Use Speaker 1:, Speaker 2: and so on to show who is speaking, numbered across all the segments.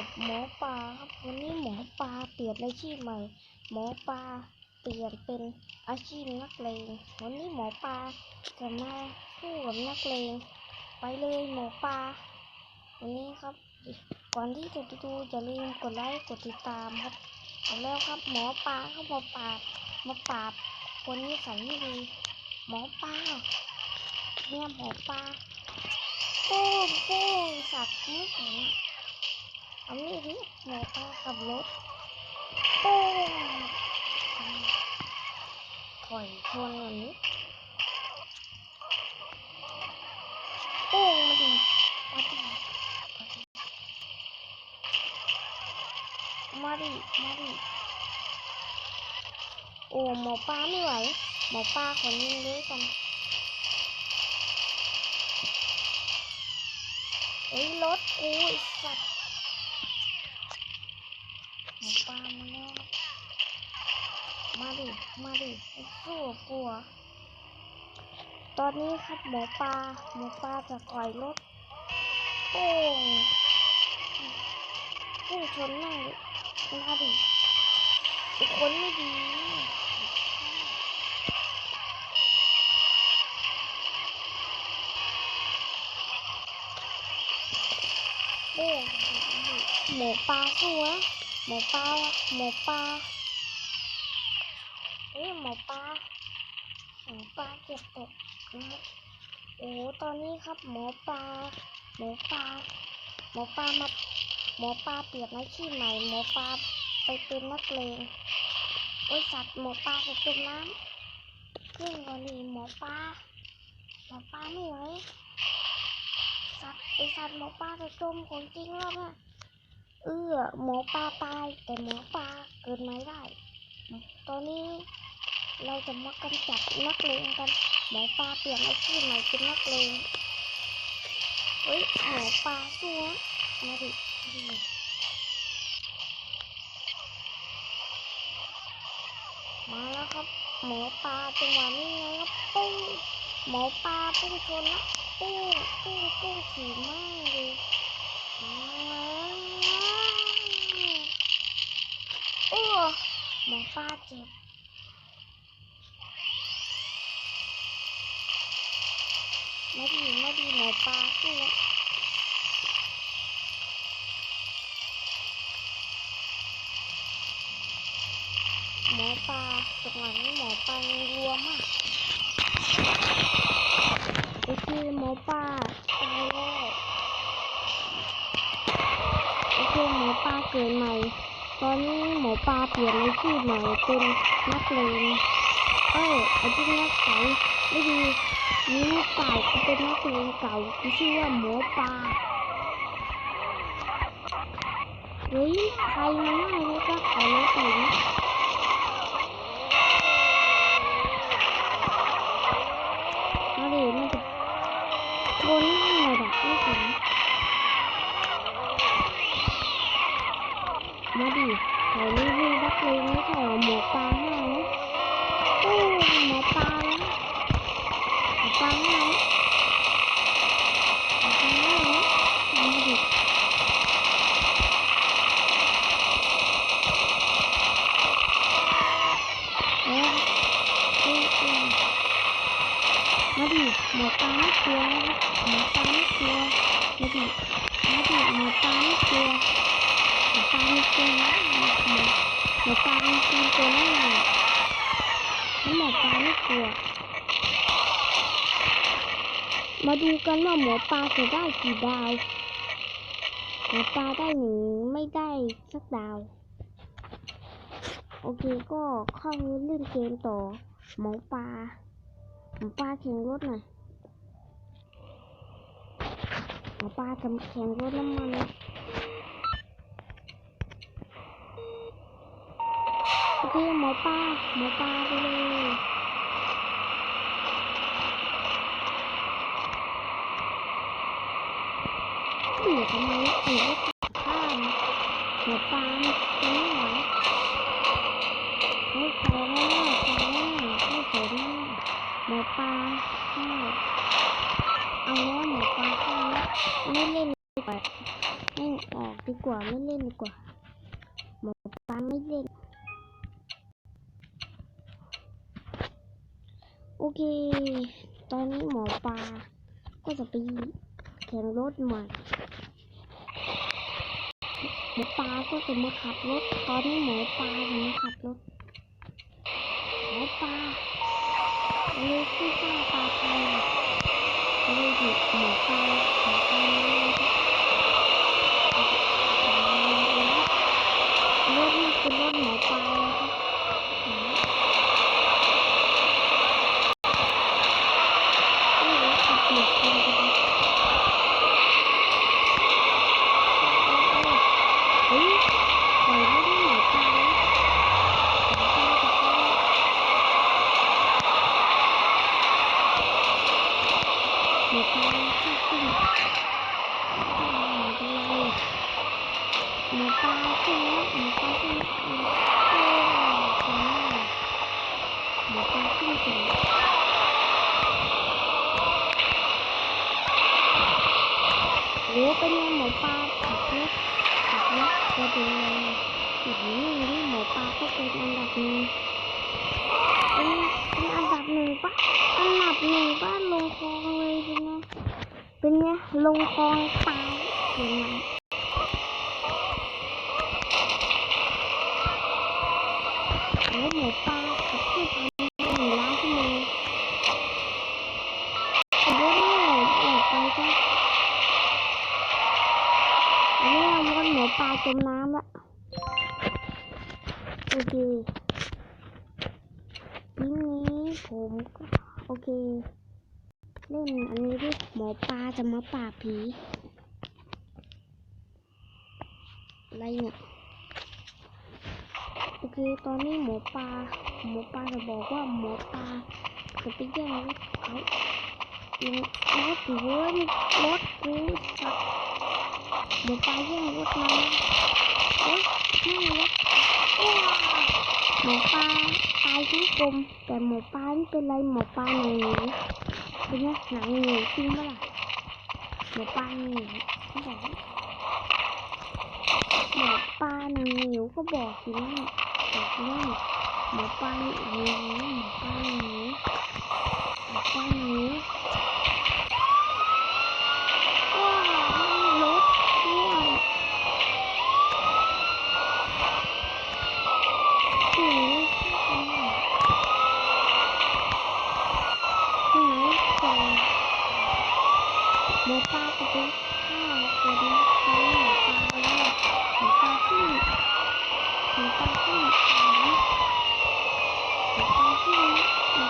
Speaker 1: กับหมอปลาครับวันนี้หมอปลาเปลี่ยนอาชีพใหม่ หมอปลาเปลี่ยนเป็นอาชีพนักเลงวันนี้หมอปลาจะมาสู้กับนักเลงไปเลยหมอปลาวันนี้ครับ ก่อนที่จะไปดูอย่าลืมกดไลค์กดติดตามครับเอาแล้วครับ หมอปลาเขามาปราบมาปราบคนนี้ใส่ไม่ดีหมอปลาเนี่ยหมอปลาโป้งโป้งสัตว์ไม่เห็นอะ เอานี่ดิหมอปลาขับรถโป้ถอยชนแบบนี้โป้มาดิมาดิมาดิมาดิโอ้หมอปลาไม่ไหวหมอปลาขอยิงเลยกันเฮ้ยรถกูไอ้สัตว์ หมอปลามาแล้วมาดิ มาดิไอ้สู้กับกูเหรอตอนนี้ครับหมอปลาหมอปลาจะถอยรถโอ้งพุ่งชนแม่งเลยมาดิไอ้คนไม่ดีโอ้หมูปลาสู้วะ หมูปลาหมูปลาเอ้ยหมูปลาหมูปลาเก็บตกนะครับโอ้ตอนนี้ครับหมอปลาหมูปลาหมอปลามาหมอปลาเปลี่ยนอาชีพใหม่หมอปลาไปเป็นนักเลงโอ้ยสัตว์หมอปลาจะจมน้ำขึ้นก่อนดิหมอปลาหมอปลาไม่ไหวสัตว์ไอสัตว์หมอปลาจะจมของจริงแล้วน่ะ เออหมอปลาตาย แต่หมอปลาเกิดไม่ได้ ตอนนี้เราจะมากำจัดนักเลงกัน หมอปลาเปลี่ยนอาชีพใหม่เป็นนักเลงเฮ้ยหมอปลาสู้นะมาดิมาดิมาแล้วครับ หมอปลาจังหวะนี้ไงครับปุ้งหมอปลาปุ้งชนนะปุ้งปุ้งปุ้งขี่มากเลยอ้าว โอ้หมอปลาเจ็บไมาดีไมาดีหมอปลาสู้หมอปลาจังหวะนี้หมอปลางรัวมากโอเคหมอปลาตายแล้วโอเคหมอปลาเกิดใหม่ ตอนนี้หมอปลาเปลี่ยนอาชีพใหม่เป็นนักเลงเอ้ยอาชีพนักใสไม่ดีนี่ลูกเก่ากูเป็นนักเลงเก่าที่ชื่อว่าหมอปลาเฮ้ยใครมาหน้ารถก็ขอรถหน่อยดิมาดิมันจะโดนหน้าเลยแบบไม่ถึงมาดิแถวนี้มีนักเลงไม่ใช่เหรอหมอปลาหน้านะโอ้หมอปลาแล้ว ฟังนะฟังนะฟังดิเอ๊ะเอ๊ะเอ๊ะมาดิหมอปลาไม่กลัวนะครับหมอปลาไม่กลัวมาดิมาดิหมอปลาไม่กลัวหมอปลาไม่กลัวนะหมอหมอ หมอปลาไม่กลัวตัวนั่นแหละแล้วหมอปลาไม่กลัว มาดูกันว่าหมอปลาจะได้กี่ดาวหมอปลาได้หนึ่งไม่ได้สักดาว โอเคก็เข้าเล่นเกมต่อ หมอปลา หมอปลาแข่งรถหน่อย หมอปลาจะแข่งรถน้ำมัน นะโอหมอปลาหมอปลาไปเลยเสียทำไมเสียข้ามหัวปลาไม่ไหวไม่ใส่หน้าใส่หน้าไม่ใส่หน้าหมอปลาข้าเอาแล้วหมอปลาข้าวไม่เล่นดีกว่าให้ออกดีกว่าไม่เล่นดีกว่าหมอปลาไม่เล่น โอเค ตอนนี้หมอปลาก็จะไปแข่งรถใหม่หมอปลาก็จะมาขับรถ ตอนนี้หมอปลาจะมาขับรถ หมอปลาเลยที่สร้าปลาไทยเลยหยุดหมอปลาหมอปลาเลยรถนี่คือรถหมอปลานะครับโอ้โหขับหยุดคนกันเลยเฮ้ยปล่อยรถให้หมอปลานะหมอปลาจะเข้า หมอปลาขึ้นขึ้นไม่เป็นไรหมอปลาขึ้นแล้วหมอปลาขึ้นโอ้ขึ้นแล้วหม อปลาขึ้นถึงโอ้เป็นไงหมอปลาขับรถขับรถจะเป็นไงอีกนี่นี่หมอปลาก็เป็นอันดับหนึ่งเป็นเป็นอันดับหนึ่งปะอันดับหนึ่งบ้านลงคลองเลยเป็นไงเป็นไงลงคลองตายเป็นไงโอ้หมูปลาขับขึ้นไปหนึ่งล้านชั่วโมงขับรถไม่ออกออกไปจ้ะอันนี้เรา รถหมูปลาจมน้ำละโอเคทีนี้ผมโอเค เล่นอันนี้ดิหมอปลาจะมาปราบผี อะไรเนี่ย โอเค ตอนนี้หมอปลาหมอปลาจะบอกว่าหมอปลาจะไปแย่งรถเขาลงรถกูเว้ยรถกูสัต ว์หมอปลายแย่งรถมันโอ๊ยไม่รถอ้าวหมอปลาตายทั้งกลมแต่หมอปลาไม่เป็นไรหมอปลาหนีเป็นไงหนังหนีจริงปะล่ะหมอปลาหนีเขาบอกหมอปลาหนังหนีก็บอกสินะบอกว่หมอปลาหนีหมอปลาหนีหมอปลาหนีว้าวรถด้วยถึงถึงก่อนหมอปลาจะไปฆ่าคนนี้เขาหมอปลาแล้วหมอปลาขึ้นหมอปลาขึ้นหมอปลาขึ้นหมอปลาไม่ถึงหมอปลาขึ้นดูหมอปลาขึ้นนะข้ามดีก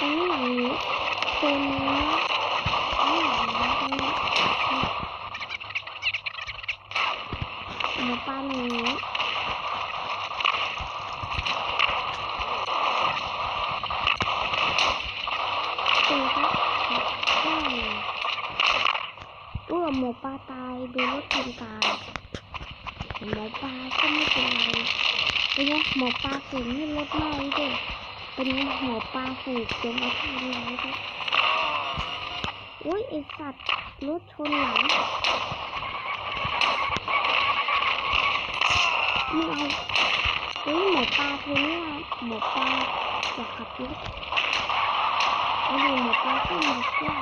Speaker 1: ยวตรงนี้หนังเหนียวตัวนี้นี่หนังเหนียวตรงนี้หมอปลาหนังเหนียวเจอครับได้เลยเอื้อหมอปลาตายโดนรถชนตายหมอปลาก็ไม่เป็นไรเป็นไงหมอปลาสูงให้รถไหม้ด้วย เป็นไงหมอปลาสูงจนมาทำอะไรด้วยอุ้ยไอสัตว์รถชนหลังไม่เอาเฮ้ยหมอปลาตัวเนี้ยหมอปลาอยากขับรถเอาดูหมอปลาขึ้นมาเที่ยว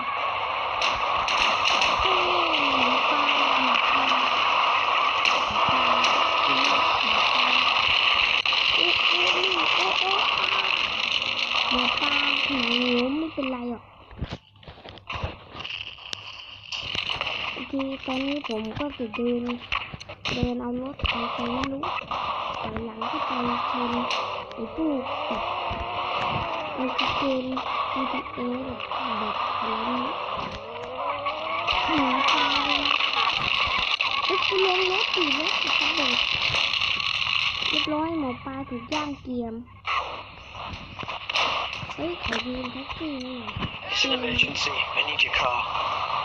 Speaker 1: โอ้หมอปลาหมอปลาหมอปลาหมอปลาโอ้โอ้นี่โอ้โอ้หมอปลาหนังเหนียวไม่เป็นไรหรอกโอเคตอ นี้ผมก็จะเดินเดินเอารถไปไปไม่รู้ถอยหลังก็ไปชนไอ้ตู้กับไอ้กระเกน GTA แบบอะไรนี่หมอปลายเอ๊ะกูลงรถตีรถติดกระเบิดเรียบร้อยหมอปลาถูกย่างเกียม เฮ้ยขอยืมแท็กซี่หน่อย
Speaker 2: It's an emergency. I need your car.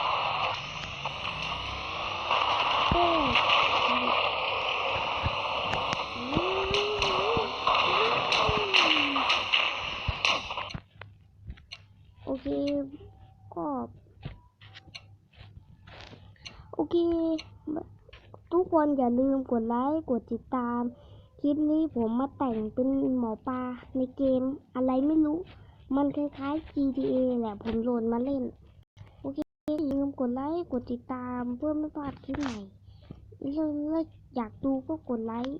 Speaker 1: โอเคก็โอเค ทุกคนอย่าลืมกดไลค์ กดติดตาม คลิปนี้ผมมาแต่งเป็นหมอปลาในเกมอะไรไม่รู้ มันคล้ายๆ GTA แหละผมโหลดมาเล่น โอเค อย่าลืมกดไลค์ กดติดตามเพื่อไม่พลาดคลิปใหม่ แล้วอยากดูก็กดไลค์